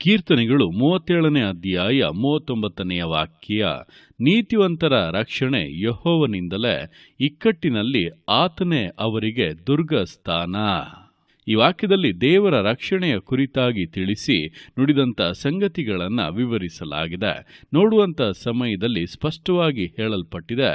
ಕೀರ್ತನೆಗಳು ಮೂವತ್ತೇಳನೇ ಅಧ್ಯಾಯ ಮೂವತ್ತೊಂಬತ್ತನೆಯ ವಾಕ್ಯ ನೀತಿವಂತರ ರಕ್ಷಣೆ ಯಹೋವನಿಂದಲೇ ಇಕ್ಕಟ್ಟಿನಲ್ಲಿ ಆತನೇ ಅವರಿಗೆ ದುರ್ಗ ಸ್ಥಾನ ಈ ವಾಕ್ಯದಲ್ಲಿ ದೇವರ ರಕ್ಷಣೆಯ ಕುರಿತಾಗಿ ತಿಳಿಸಿ ನುಡಿದಂಥ ಸಂಗತಿಗಳನ್ನು ವಿವರಿಸಲಾಗಿದೆ. ನೋಡುವಂಥ ಸಮಯದಲ್ಲಿ ಸ್ಪಷ್ಟವಾಗಿ ಹೇಳಲ್ಪಟ್ಟಿದೆ,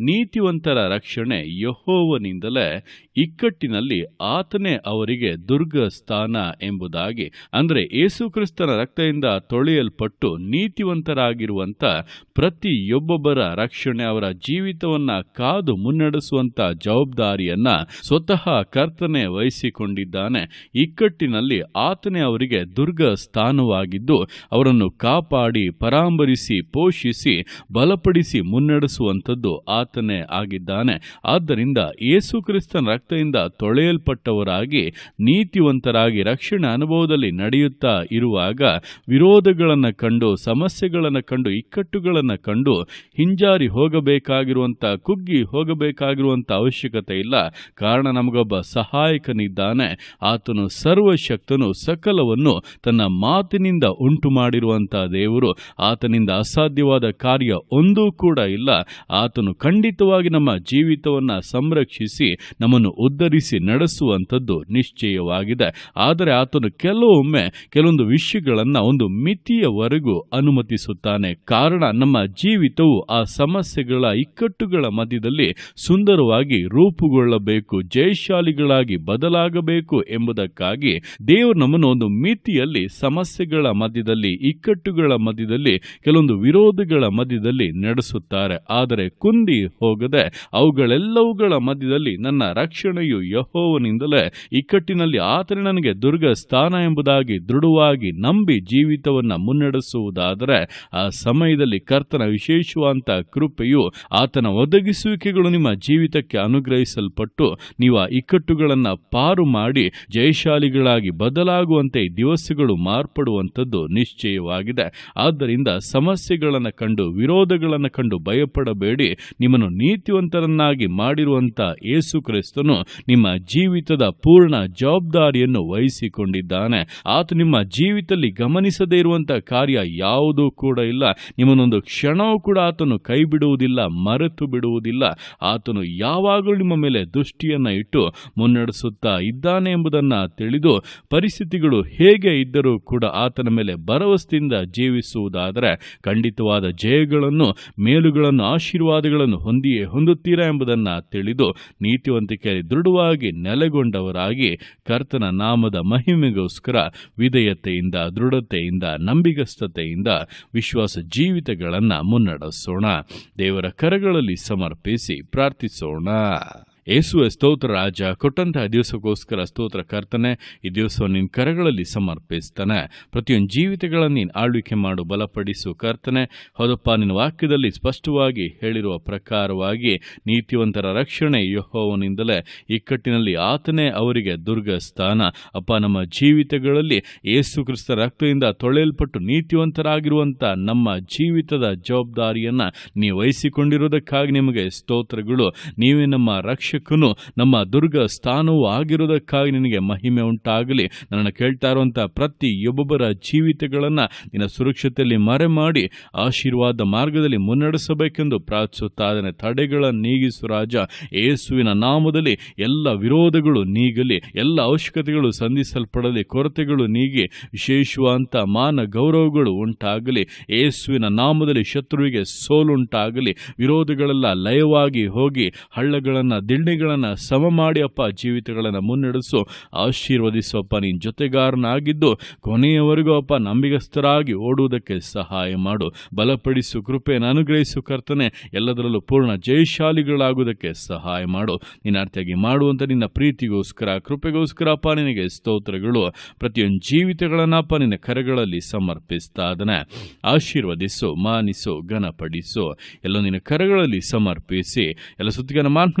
ನೀತಿವಂತರ ರಕ್ಷಣೆ ಯಹೋವನಿಂದಲೇ ಇಕ್ಕಟ್ಟಿನಲ್ಲಿ ಆತನೇ ಅವರಿಗೆ ದುರ್ಗ ಸ್ಥಾನ ಎಂಬುದಾಗಿ, ಅಂದರೆ ಯೇಸುಕ್ರಿಸ್ತನ ರಕ್ತದಿಂದ ತೊಳೆಯಲ್ಪಟ್ಟು ನೀತಿವಂತರಾಗಿರುವಂಥ ಪ್ರತಿಯೊಬ್ಬೊಬ್ಬರ ರಕ್ಷಣೆ, ಅವರ ಜೀವಿತವನ್ನ ಕಾದು ಮುನ್ನಡೆಸುವಂಥ ಜವಾಬ್ದಾರಿಯನ್ನು ಸ್ವತಃ ಕರ್ತನೆ ವಹಿಸಿಕೊಂಡಿದ್ದಾನೆ ಇಕ್ಕಟ್ಟಿನಲ್ಲಿ ಆತನೇ ಅವರಿಗೆ ದುರ್ಗ ಸ್ಥಾನವಾಗಿದ್ದು, ಅವರನ್ನು ಕಾಪಾಡಿ, ಪರಾಂಬರಿಸಿ, ಪೋಷಿಸಿ, ಬಲಪಡಿಸಿ ಮುನ್ನಡೆಸುವಂಥದ್ದು ಆತನೇ ಆಗಿದ್ದಾನೆ. ಆದ್ದರಿಂದ ಯೇಸುಕ್ರಿಸ್ತನ ರಕ್ತದಿಂದ ತೊಳೆಯಲ್ಪಟ್ಟವರಾಗಿ, ನೀತಿವಂತರಾಗಿ ರಕ್ಷಣೆ ಅನುಭವದಲ್ಲಿ ನಡೆಯುತ್ತಾ ಇರುವಾಗ, ವಿರೋಧಗಳನ್ನು ಕಂಡು, ಸಮಸ್ಯೆಗಳನ್ನು ಕಂಡು, ಇಕ್ಕಟ್ಟುಗಳನ್ನು ಕಂಡು, ಹಿಂಜಾರಿ ಹೋಗಬೇಕಾಗಿರುವಂಥ, ಕುಗ್ಗಿ ಹೋಗಬೇಕಾಗಿರುವಂಥ ಅವಶ್ಯಕತೆ ಇಲ್ಲ. ಕಾರಣ ನಮಗೊಬ್ಬ ಸಹಾಯಕನಿದ್ದಾನೆ. ಆತನು ಸರ್ವಶಕ್ತನು ಸಕಲವನ್ನು ತನ್ನ ಮಾತಿನಿಂದ ಉಂಟು ಮಾಡಿರುವಂಥ ದೇವರು. ಆತನಿಂದ ಅಸಾಧ್ಯವಾದ ಕಾರ್ಯ ಒಂದೂ ಕೂಡ ಇಲ್ಲ. ಆತನು ಖಂಡಿತವಾಗಿ ನಮ್ಮ ಜೀವಿತವನ್ನು ಸಂರಕ್ಷಿಸಿ ನಮ್ಮನ್ನು ಉದ್ಧರಿಸಿ ನಡೆಸುವಂಥದ್ದು ನಿಶ್ಚಯವಾಗಿದೆ. ಆದರೆ ಆತನು ಕೆಲವೊಮ್ಮೆ ಕೆಲವೊಂದು ವಿಷಯಗಳನ್ನು ಒಂದು ಮಿತಿಯವರೆಗೂ ಅನುಮತಿಸುತ್ತಾನೆ. ಕಾರಣ ನಮ್ಮ ಜೀವಿತವು ಆ ಸಮಸ್ಯೆಗಳ ಇಕ್ಕಟ್ಟುಗಳ ಮಧ್ಯದಲ್ಲಿ ಸುಂದರವಾಗಿ ರೂಪುಗೊಳ್ಳಬೇಕು, ಜಯಶಾಲಿಗಳಾಗಿ ಬದಲಾಗಬೇಕು. ಎಂಬುದಕ್ಕಾಗಿ ದೇವರು ನಮ್ಮನ್ನು ಒಂದು ಮಿತಿಯಲ್ಲಿ ಸಮಸ್ಯೆಗಳ ಮಧ್ಯದಲ್ಲಿ, ಇಕ್ಕಟ್ಟುಗಳ ಮಧ್ಯದಲ್ಲಿ, ಕೆಲವೊಂದು ವಿರೋಧಗಳ ಮಧ್ಯದಲ್ಲಿ ನಡೆಸುತ್ತಾರೆ. ಆದರೆ ಕುಂದಿ ಹೋಗದೆ ಅವುಗಳೆಲ್ಲವುಗಳ ಮಧ್ಯದಲ್ಲಿ ನನ್ನ ರಕ್ಷಣೆಯು ಯಹೋವನಿಂದಲೇ ಇಕ್ಕಟ್ಟಿನಲ್ಲಿ ಆತನೇ ನನಗೆ ದುರ್ಗ ಸ್ಥಾನ ಎಂಬುದಾಗಿ ದೃಢವಾಗಿ ನಂಬಿ ಜೀವಿತವನ್ನು ಮುನ್ನಡೆಸುವುದಾದರೆ, ಆ ಸಮಯದಲ್ಲಿ ಕರ್ತನ ವಿಶೇಷವಾದ ಕೃಪೆಯು ಆತನ ಒದಗಿಸುವಿಕೆಗಳು ನಿಮ್ಮ ಜೀವಿತಕ್ಕೆ ಅನುಗ್ರಹಿಸಲ್ಪಟ್ಟು ನೀವು ಆ ಇಕ್ಕಟ್ಟುಗಳನ್ನು ಪಾರು ಮಾಡಿ ಜಯಶಾಲಿಗಳಾಗಿ ಬದಲಾಗುವಂತೆ ದಿವಸಗಳು ಮಾರ್ಪಡುವಂಥದ್ದು ನಿಶ್ಚಯವಾಗಿದೆ. ಆದ್ದರಿಂದ ಸಮಸ್ಯೆಗಳನ್ನು ಕಂಡು ವಿರೋಧಗಳನ್ನು ಕಂಡು ಭಯಪಡಬೇಡಿ. ನಿಮ್ಮನ್ನು ನೀತಿವಂತರನ್ನಾಗಿ ಮಾಡಿರುವಂಥ ಯೇಸು ಕ್ರಿಸ್ತನು ನಿಮ್ಮ ಜೀವಿತದ ಪೂರ್ಣ ಜವಾಬ್ದಾರಿಯನ್ನು ವಹಿಸಿಕೊಂಡಿದ್ದಾನೆ. ಆತ ನಿಮ್ಮ ಜೀವಿತದಲ್ಲಿ ಗಮನಿಸದೇ ಇರುವಂಥ ಕಾರ್ಯ ಯಾವುದೂ ಕೂಡ ಇಲ್ಲ. ನಿಮ್ಮನ್ನೊಂದು ಕ್ಷಣವೂ ಕೂಡ ಆತನು ಕೈ ಬಿಡುವುದಿಲ್ಲ ಮರೆತು ಬಿಡುವುದಿಲ್ಲ. ಆತನು ಯಾವಾಗಲೂ ನಿಮ್ಮ ಮೇಲೆ ದೃಷ್ಟಿಯನ್ನು ಇಟ್ಟು ಮುನ್ನಡೆಸುತ್ತಾ ಇದ್ದಾನೆ ಎಂಬುದನ್ನು ತಿಳಿದು ಪರಿಸ್ಥಿತಿಗಳು ಹೇಗೆ ಇದ್ದರೂ ಕೂಡ ಆತನ ಮೇಲೆ ಭರವಸೆಯಿಂದ ಜೀವಿಸುವುದಾದರೆ ಖಂಡಿತವಾದ ಜಯಗಳನ್ನು, ಮೇಲುಗಳನ್ನು, ಆಶೀರ್ವಾದಗಳನ್ನು ಹೊಂದಿಯೇ ಹೊಂದುತ್ತೀರಾ ಎಂಬುದನ್ನು ತಿಳಿದು ನೀತಿವಂತಿಕೆಯಲ್ಲಿ ದೃಢವಾಗಿ ನೆಲೆಗೊಂಡವರಾಗಿ ಕರ್ತನ ನಾಮದ ಮಹಿಮೆಗೋಸ್ಕರ ವಿಧೇಯತೆಯಿಂದ, ದೃಢತೆಯಿಂದ, ನಂಬಿಗಸ್ತತೆಯಿಂದ ವಿಶ್ವಾಸ ಜೀವಿತಗಳನ್ನು ಮುನ್ನಡೆಸೋಣ. ದೇವರ ಕರಗಳಲ್ಲಿ ಸಮರ್ಪಿಸಿ ಪ್ರಾರ್ಥಿಸೋಣ. ಯೇಸುವೆ ಸ್ತೋತ್ರ, ರಾಜ ಕೊಟ್ಟಂತಹ ದಿವಸಕ್ಕೋಸ್ಕರ ಸ್ತೋತ್ರ ಕರ್ತನೆ, ಈ ದಿವಸವನ್ನು ನಿನ್ನ ಕರಗಳಲ್ಲಿ ಸಮರ್ಪಿಸ್ತಾನೆ. ಪ್ರತಿಯೊಂದು ಜೀವಿತಗಳನ್ನು ನೀನು ಆಳ್ವಿಕೆ ಮಾಡು, ಬಲಪಡಿಸು ಕರ್ತನೆ. ಹೌದಪ್ಪ, ನಿನ್ನ ವಾಕ್ಯದಲ್ಲಿ ಸ್ಪಷ್ಟವಾಗಿ ಹೇಳಿರುವ ಪ್ರಕಾರವಾಗಿ ನೀತಿವಂತರ ರಕ್ಷಣೆ ಯಹೋವನಿಂದಲೇ ಇಕ್ಕಟ್ಟಿನಲ್ಲಿ ಆತನೇ ಅವರಿಗೆ ದುರ್ಗ ಸ್ಥಾನ ಅಪ್ಪ, ನಮ್ಮ ಜೀವಿತಗಳಲ್ಲಿ ಏಸು ಕ್ರಿಸ್ತ ರಕ್ತದಿಂದ ತೊಳೆಯಲ್ಪಟ್ಟು ನೀತಿವಂತರಾಗಿರುವಂಥ ನಮ್ಮ ಜೀವಿತದ ಜವಾಬ್ದಾರಿಯನ್ನು ನೀವು ವಹಿಸಿಕೊಂಡಿರುವುದಕ್ಕಾಗಿ ನಿಮಗೆ ಸ್ತೋತ್ರಗಳು. ನೀವೇ ನಮ್ಮ ರಕ್ಷಕನು ನಮ್ಮ ದುರ್ಗ ಸ್ಥಾನವೂ ಆಗಿರೋದಕ್ಕಾಗಿ ನಿನಗೆ ಮಹಿಮೆ ಉಂಟಾಗಲಿ. ನನ್ನನ್ನು ಕೇಳ್ತಾ ಇರುವಂಥ ಪ್ರತಿಯೊಬ್ಬೊಬ್ಬರ ಜೀವಿತಗಳನ್ನು ನಿನ್ನ ಸುರಕ್ಷತೆಯಲ್ಲಿ ಮರೆ ಮಾಡಿ ಆಶೀರ್ವಾದ ಮಾರ್ಗದಲ್ಲಿ ಮುನ್ನಡೆಸಬೇಕೆಂದು ಪ್ರಾರ್ಥಿಸುತ್ತಾದನೆ ತಡೆಗಳ ನೀಗಿಸು ರಾಜ. ಯೇಸುವಿನ ನಾಮದಲ್ಲಿ ಎಲ್ಲ ವಿರೋಧಗಳು ನೀಗಲಿ, ಎಲ್ಲ ಅವಶ್ಯಕತೆಗಳು ಸಂಧಿಸಲ್ಪಡಲಿ, ಕೊರತೆಗಳು ನೀಗಿ, ವಿಶೇಷವಾದಂಥ ಮಾನ ಗೌರವಗಳು ಉಂಟಾಗಲಿ. ಯೇಸುವಿನ ನಾಮದಲ್ಲಿ ಶತ್ರುವಿಗೆ ಸೋಲುಂಟಾಗಲಿ. ವಿರೋಧಗಳೆಲ್ಲ ಲಯವಾಗಿ ಹೋಗಿ ಹಳ್ಳಗಳನ್ನು ದಿಣ್ಣೆಗಳನ್ನು ಸಮ ಮಾಡಿ ಅಪ್ಪ, ಜೀವಿತಗಳನ್ನು ಮುನ್ನಡೆಸು ಆಶೀರ್ವದಿಸುವಪ್ಪ ನಿನ್ನ ಜೊತೆಗಾರನಾಗಿದ್ದು, ಕೊನೆಯವರೆಗೂ ಅಪ್ಪ ನಂಬಿಗಸ್ತರಾಗಿ ಓಡುವುದಕ್ಕೆ ಸಹಾಯ ಮಾಡು. ಬಲಪಡಿಸು ಕೃಪೆಯನ್ನು ಅನುಗ್ರಹಿಸು ಕರ್ತನೆ, ಎಲ್ಲದರಲ್ಲೂ ಪೂರ್ಣ ಜಯಶಾಲಿಗಳಾಗುವುದಕ್ಕೆ ಸಹಾಯ ಮಾಡು. ನಿನ್ನ ಅರ್ಥಿಯಾಗಿ ಮಾಡುವಂಥ ನಿನ್ನ ಪ್ರೀತಿಗೋಸ್ಕರ, ಕೃಪೆಗೋಸ್ಕರ ಅಪ್ಪ, ನಿನಗೆ ಸ್ತೋತ್ರಗಳು. ಪ್ರತಿಯೊಂದು ಜೀವಿತಗಳನ್ನಪ್ಪ ನಿನ್ನ ಕರೆಗಳಲ್ಲಿ ಸಮರ್ಪಿಸ್ತಾ ಅದನ್ನ ಆಶೀರ್ವದಿಸು, ಮಾನಿಸು, ಘನಪಡಿಸು. ಎಲ್ಲ ನಿನ್ನ ಕರೆಗಳಲ್ಲಿ ಸಮರ್ಪಿಸಿ. ಎಲ್ಲ ಸುತ್ತಿಗನ ಮಾತು